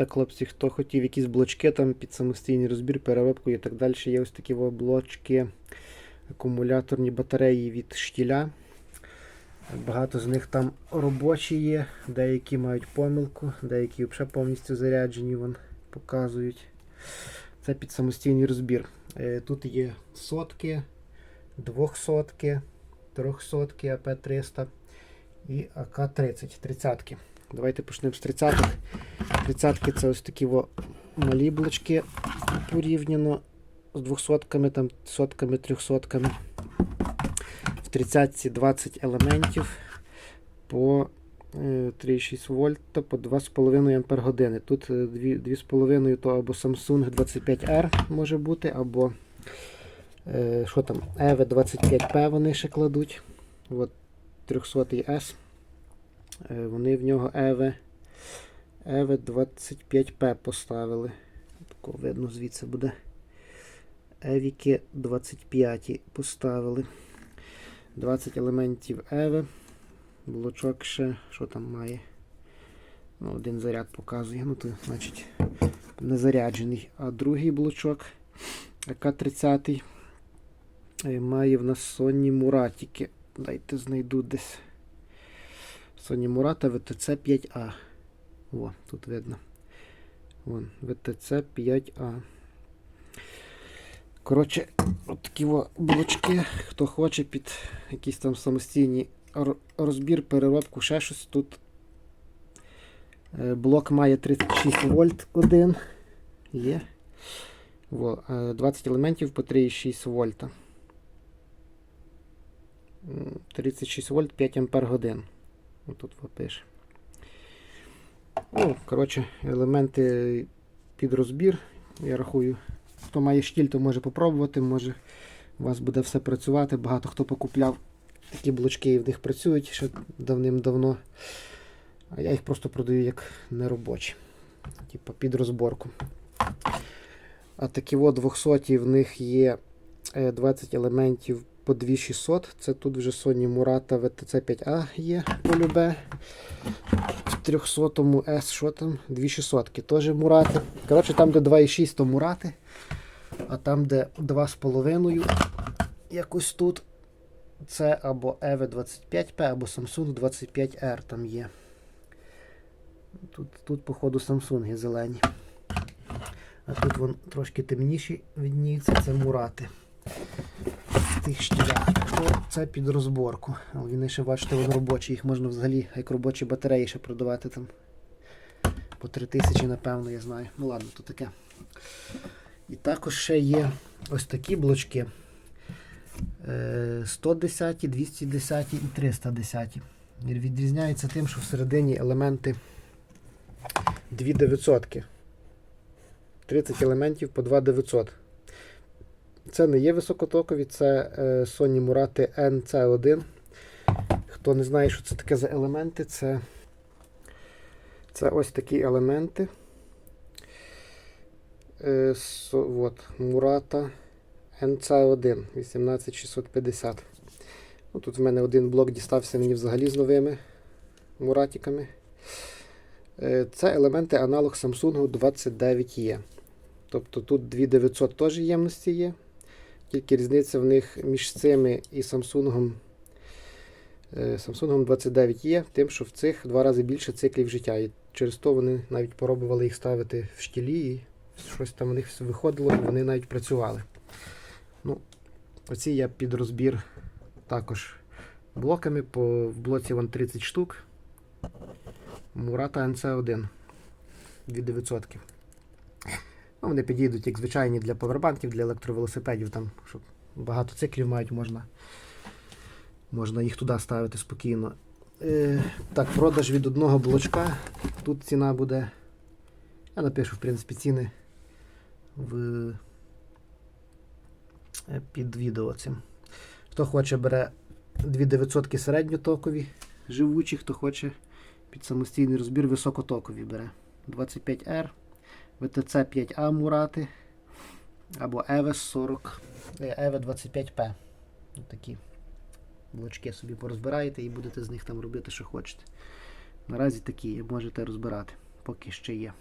Так, хлопці, хто хотів якісь блочки там під самостійний розбір, переробку і так далі, є ось такі блочки, акумуляторні батареї від штіля. Багато з них там робочі є, деякі мають помилку, деякі взагалі повністю заряджені, вон показують. Це під самостійний розбір. Е, Тут є сотки, двохсотки, трьохсотки, АП-300 і АК-30, тридцятки. Давайте почнемо з тридцяток. Тридцятки це ось такі во малі блочки порівняно з двохсотками, там сотками, трьохсотками. В тридцятці 20 елементів по е, 3,6 вольта по 2,5 ампер години. Тут е, 2,5 то або Samsung 25R може бути, або е, що там, EV 25P вони ще кладуть. От 300S. Е, Вони в нього EV, EV 25P поставили. Тако видно звідси буде. Евіки 25 поставили. 20 елементів EVE. Блочок ще, що там має? Ну, один заряд показує, ну то значить не заряджений. А другий блочок АК-30 е, має в нас Sony Muratики. Дайте знайду десь. Murata VTC 5A. О, тут видно. Вон, VTC 5A. Коротше, от такі блочки, хто хоче під якийсь там самостійний ро- розбір, переробку, ще щось тут. Е, Блок має 36 вольт один. Є. Во, е, 20 елементів по 3,6 вольта. 36 вольт 5 ампер годин. Тут пише. Ну, коротше, елементи під розбір. Я рахую. Хто має штіль, то може попробувати, може у вас буде все працювати. Багато хто покупляв такі блочки і в них працюють ще давним-давно. А я їх просто продаю як неробочі. Типу під розборку. А такі от 200 в них є е, 20 елементів по 2600. Це тут вже Sony Murata VTC 5A є полюбе. В 300 S, що там? 2600 теж Мурати. Коротше, там, де 2,6, то Мурати. А там, де 2,5, якось тут, це або EV 25P, або Samsung 25R там є. Тут, тут походу, Samsung зелені. А тут вон трошки темніші відніються, це Мурати. Тих штілях. То це під розборку. Але він ще, бачите, вони робочі. Їх можна взагалі як робочі батареї ще продавати там. По 3000, напевно, я знаю. Ну ладно, то таке. І також ще є ось такі блочки. Е, 110, 210 і 310. І Відрізняється тим, що всередині елементи 2900. 30 елементів по 2900. Це не є високотокові, це е, Sony Murati NC1. Хто не знає, що це таке за елементи, це, це ось такі елементи. Е, со, от, Murata NC1 18650. Ну, тут в мене один блок дістався мені взагалі з новими муратиками. Е, Це елементи аналог Samsung 29E. Тобто тут 2900 теж ємності є. Тільки різниця в них між цими і Samsung, Samsung 29E, тим, що в цих два рази більше циклів життя. І через то вони навіть пробували їх ставити в штілі, і щось там у них виходило, і вони навіть працювали. Ну, Оці я під розбір також блоками. По, в блоці вон 30 штук. Murata NC1 2900. Ну, вони підійдуть як звичайні для повербанків, для електровелосипедів, там, щоб багато циклів мають, можна, можна їх туди ставити спокійно. Е, так, продаж від одного блочка. Тут ціна буде. Я напишу, в принципі, ціни в, е, під відео цим. Хто хоче, бере 2900 середньотокові, живучі, хто хоче під самостійний розбір високотокові бере. 25R. VTC 5A Мурати або ев 40 ев 25 п Такі блочки собі порозбираєте і будете з них там робити, що хочете. Наразі такі можете розбирати, поки ще є.